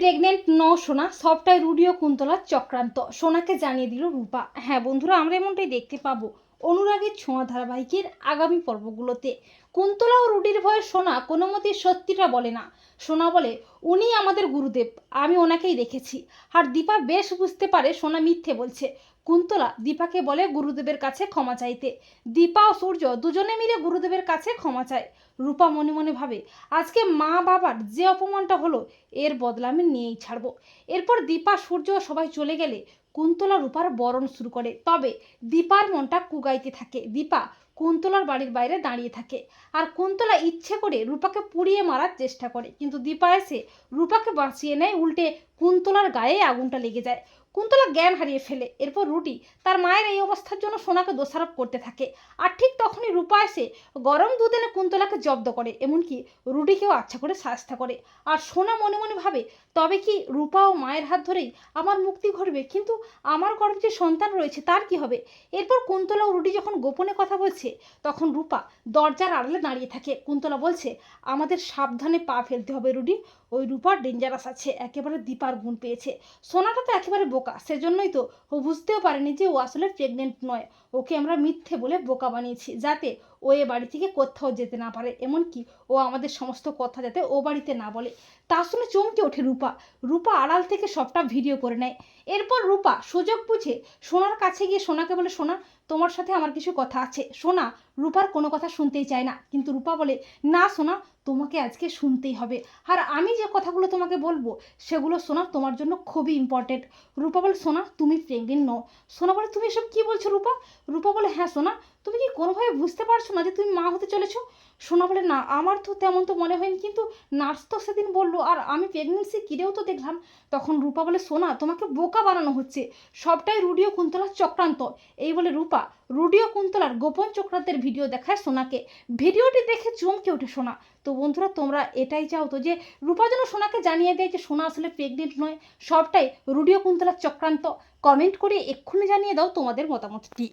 Pregnant ন সোনা, সবটাই রুডিও কুন্তলার চক্রান্ত। সোনাকে জানিয়ে দিল রূপা হ্যাঁ বন্ধুরা, আমরা এমনটাই দেখতে পাবো। অনুরাগের ছোঁয়া ধারাবাহিকের আগামী পর্বগুলোতে। কুন্তলা ও রুডির ভয়ে সোনা কোনো মতেই সত্যিটা বলে না। সোনা বলে, উনি আমাদের গুরুদেব, আমি ওনাকেই দেখেছি। আর দীপা বেশ বুঝতে পারে সোনা মিথ্যে বলছে। কুন্তলা দীপাকে বলে গুরুদেবের কাছে ক্ষমা চাইতে। দীপা ও সূর্য দুজনে মিলে গুরুদেবের কাছে ক্ষমা চায়। রূপা মনে মনে ভাবে, আজকে মা বাবার যে অপমানটা হলো, এর বদলা আমি নিয়েই ছাড়বো। এরপর দীপা, সূর্য সবাই চলে গেলে কুন্তলা রূপার বরণ শুরু করে। তবে দীপার মনটা কুগাইতে থাকে। দীপা কুন্তলার বাড়ির বাইরে দাঁড়িয়ে থাকে আর কুন্তলা ইচ্ছে করে রূপাকে পুড়িয়ে মারার চেষ্টা করে। কিন্তু দীপা এসে রূপাকে বাঁচিয়ে নেয়। উল্টে কুন্তলার গায়ে আগুনটা লেগে যায়। কুন্তলা জ্ঞান হারিয়ে ফেলে। এরপর রুটি তার মায়ের এই অবস্থার জন্য সোনাকে দোষারোপ করতে থাকে। আর ঠিক তখনই রূপা এসে গরম দুধ এনে কুন্তলাকে জব্দ করে, এমনকি রুটিকেও আচ্ছা করে শাস্তা করে। আর সোনা মনে মনে ভাবে, তবে কি রূপা ও মায়ের হাত ধরেই আমার মুক্তি ঘটবে? কিন্তু আমার গর্ভে যে সন্তান রয়েছে, তার কি হবে? এরপর কুন্তলা ও রুটি যখন গোপনে কথা বলছে, তখন রূপা দরজার আড়ালে দাঁড়িয়ে থাকে। কুন্তলা বলছে, আমাদের সাবধানে পা ফেলতে হবে রুডি ওই রূপার ডেঞ্জারাস আছে, একেবারে দীপার গুণ পেয়েছে। সোনাটা তো একেবারে বোকা সেজন্যই তো ও বুঝতেও পারেনি যে ও আসলে প্রেগনেন্ট নয়। ওকে আমরা মিথ্যে বলে বোকা বানিয়েছি। যাতে ও এ বাড়ি থেকে কোথাও যেতে না পারে, এমনকি ও আমাদের সমস্ত কথা যাতে ও বাড়িতে না বলে। তা শুনে চমকে ওঠে রূপা। রূপা আড়াল থেকে সবটা ভিডিও করে নেয়। এরপর রূপা সুযোগ বুঝে সোনার কাছে গিয়ে সোনাকে বলে, সোনা, তোমার সাথে আমার কিছু কথা আছে। সোনা রূপার কোনো কথা শুনতেই চায় না, কিন্তু রূপা বলে, না সোনা, তোমাকে আজকে শুনতেই হবে। আর আমি যে কথাগুলো তোমাকে বলব, সেগুলো শোনা তোমার জন্য খুবই ইম্পর্টেন্ট রূপা বলে, সোনা, তুমি প্রেগনেন্ট নও। সোনা বলে, তুমি এসব কী বলছো রূপা? রূপা বলে হ্যাঁ সোনা, তুমি কি কোনোভাবে বুঝতে পারছ না যে তুমি মা হতে চলেছো? সোনা বলে, না, আমার তো তেমন তো মনে হয়নি। কিন্তু নার্স তো সেদিন বলল, আর আমি প্রেগনেন্সি কিরেও তো দেখলাম। তখন রূপা বলে, সোনা, তোমাকে বোকা বানানো হচ্ছে। সবটাই রুডিও কুন্তলার চক্রান্ত। এই বলে রূপা, রুডিও কুন্তলার গোপন চক্রান্তের ভিডিও দেখায় সোনাকে। ভিডিওটি দেখে চমকে ওঠে সোনা। তো বন্ধুরা, তোমরা এটাই চাও তো যে, রূপা যেন সোনাকে জানিয়ে দেয় যে, সোনা আসলে প্রেগনেন্ট নয়। সবটাই রুডিও কুন্তলার চক্রান্ত। কমেন্ট করে এক্ষুনি জানিয়ে দাও তোমাদের মতামতটি।